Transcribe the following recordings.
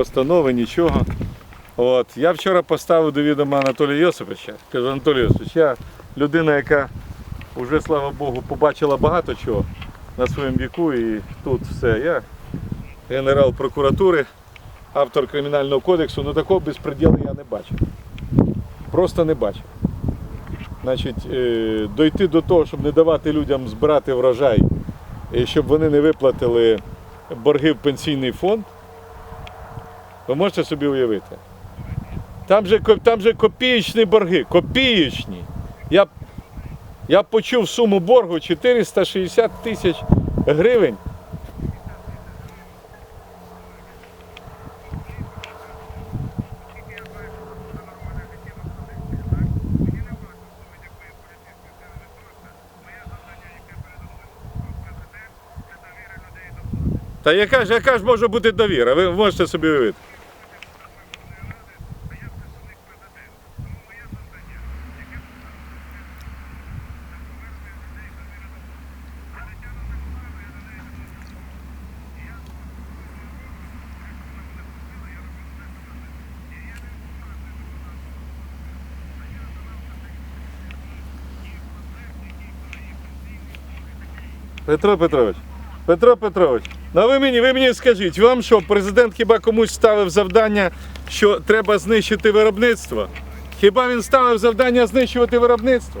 постанови, нічого. От. Я вчора поставив до відома Анатолія Йосиповича. Кажу, Анатолій Йосипович, я людина, яка вже, слава Богу, побачила багато чого на своєму віку і тут все. Я генерал прокуратури, автор кримінального кодексу, ну такого безпреділу я не бачив. Просто не бачив. Значить, е, дойти до того, щоб не давати людям збирати врожай, і щоб вони не виплатили борги в пенсійний фонд, ви можете собі уявити. Там же, там же копієчні борги, копієчні. Я, я почув суму боргу 460 тисяч гривень. Та яка ж, яка ж може бути довіра? Ви можете собі уявити. Петро Петрович, Петро Петрович, ну ви мені, ви мені скажіть, вам що, президент хіба комусь ставив завдання, що треба знищити виробництво? Хіба він ставив завдання знищувати виробництво?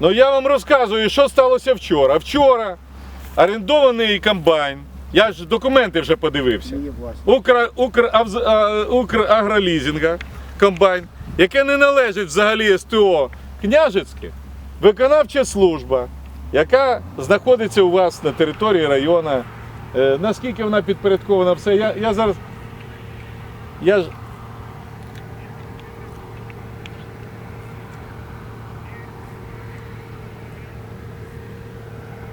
Ну я вам розказую, що сталося вчора. Вчора орендований комбайн. Я ж документи вже подивився. Укра, Авз- а, Украгролізінга комбайн, яке не належить взагалі СТО Княжицьке, виконавча служба, яка знаходиться у вас на території району. Е, наскільки вона підпорядкована, все. Я, я зараз. Я ж.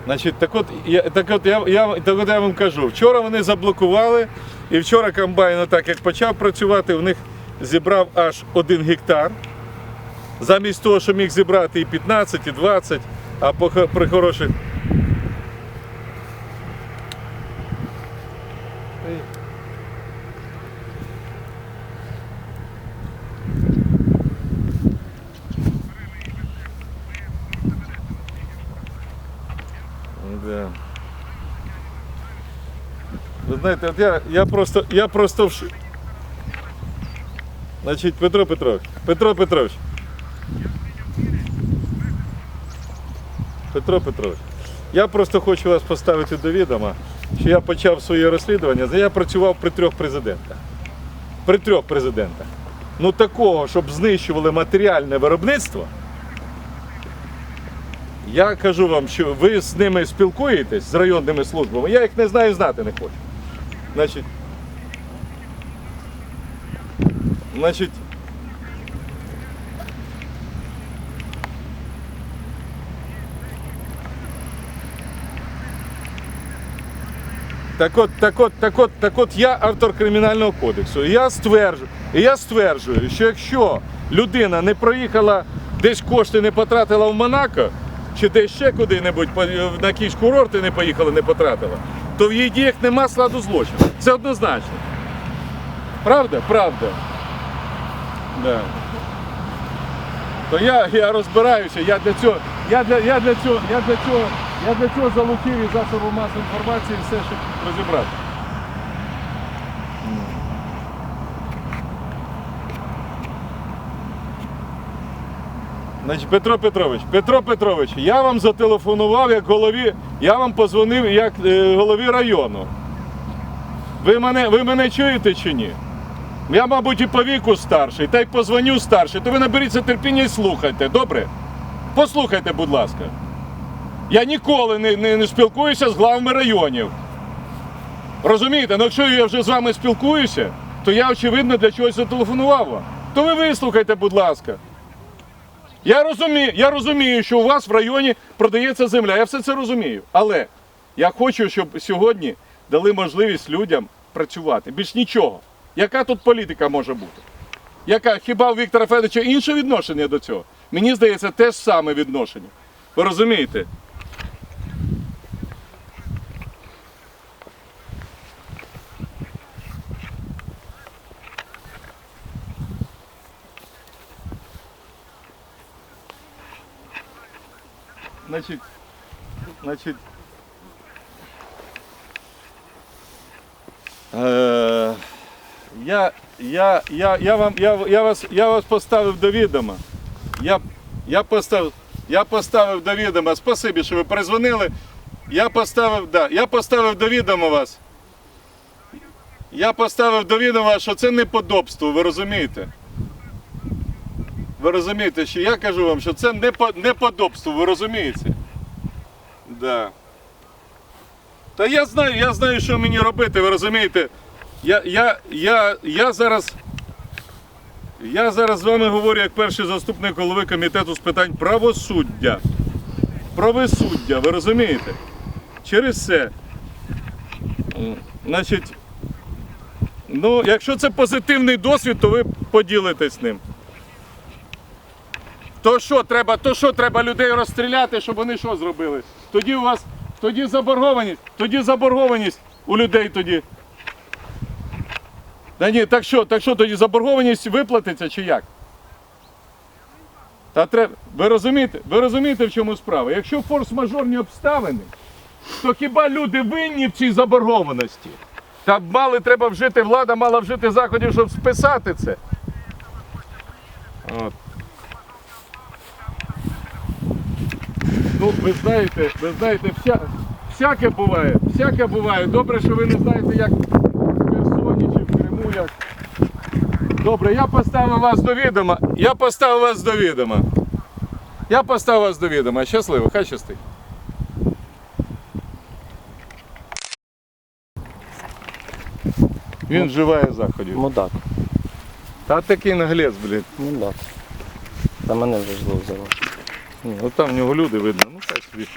Значить, так от я, так от я, я, так от я вам кажу, вчора вони заблокували, і вчора комбайн, так як почав працювати, в них зібрав аж один гектар. Замість того, що міг зібрати і 15, і 20, а при хороших. Да. Ви знаєте, от я, я просто, я просто в. Значить, Петро Петрович, Петро Петрович. Петро Петрович, я просто хочу вас поставити до відома, що я почав своє розслідування. Я працював при трьох президентах. При трьох президентах. Ну такого, щоб знищували матеріальне виробництво. Я кажу вам, що ви з ними спілкуєтесь з районними службами. Я їх не знаю, знати не хочу. Значить, значить, Так от, так от, так от, так от я автор кримінального кодексу. Я стверджую, я стверджую, що якщо людина не проїхала десь кошти не потратила в Монако, чи десь ще куди-небудь на якісь курорти не поїхала, не потратила, то в її діях нема складу злочину. Це однозначно. Правда? Правда. Да. То я, я розбираюся, я для цього, я для, я для цього, я для цього, я для цього залучив і засоби масової інформації все, щоб розібрати. Значить, Петро Петрович, Петро Петрович, я вам зателефонував як голові, я вам позвонив як е, голові району. Ви мене, ви мене чуєте чи ні? Я, мабуть, і по віку старший, та й позвоню старший, то ви наберіться терпіння і слухайте, добре? Послухайте, будь ласка. Я ніколи не, не, не спілкуюся з главами районів. Розумієте, ну якщо я вже з вами спілкуюся, то я, очевидно, для чогось зателефонував вам. То ви вислухайте, будь ласка. Я розумію, я розумію, що у вас в районі продається земля. Я все це розумію. Але я хочу, щоб сьогодні дали можливість людям працювати. Більш нічого. Яка тут політика може бути? Яка хіба у Віктора Федоровича інше відношення до цього? Мені здається, те ж саме відношення. Ви розумієте? Значить, значить. Е, я, я, я, я, вам, я, я, вас, я вас поставив до відома. Я, я, поставив, я поставив до відома. Спасибі, що ви перезвонили. Я поставив, да, я поставив до відома вас. Я поставив до відома, що це неподобство, ви розумієте? Ви розумієте, що я кажу вам, що це неподобство, ви розумієте? Да. Та я знаю, я знаю, що мені робити, ви розумієте? Я, я, я, я зараз. Я зараз з вами говорю як перший заступник голови комітету з питань правосуддя. Правосуддя, ви розумієте? Через це. Значить, ну, якщо це позитивний досвід, то ви поділитесь ним. То що треба, то що треба людей розстріляти, щоб вони що зробили? Тоді у вас, тоді заборгованість, тоді заборгованість у людей тоді. Та ні, так що, так що тоді заборгованість виплатиться чи як? Та треба, ви розумієте, ви розумієте, в чому справа? Якщо форс-мажорні обставини, то хіба люди винні в цій заборгованості? Та мали треба вжити, влада мала вжити заходів, щоб списати це. От. Ну, ви знаєте, ви знаєте, вся, всяке буває, всяке буває. Добре, що ви не знаєте, як в Херсоні чи в Криму, як. Добре, я поставив вас до відома. Я поставив вас до відома. Я поставив вас до відома. Щасливо, хай щастить. Він вживає заходів. Мудак. Та такий наглець, блін. Мудак. Та мене вже зло взяло. Ні, Ну там в нього люди видно. Ну хай собі.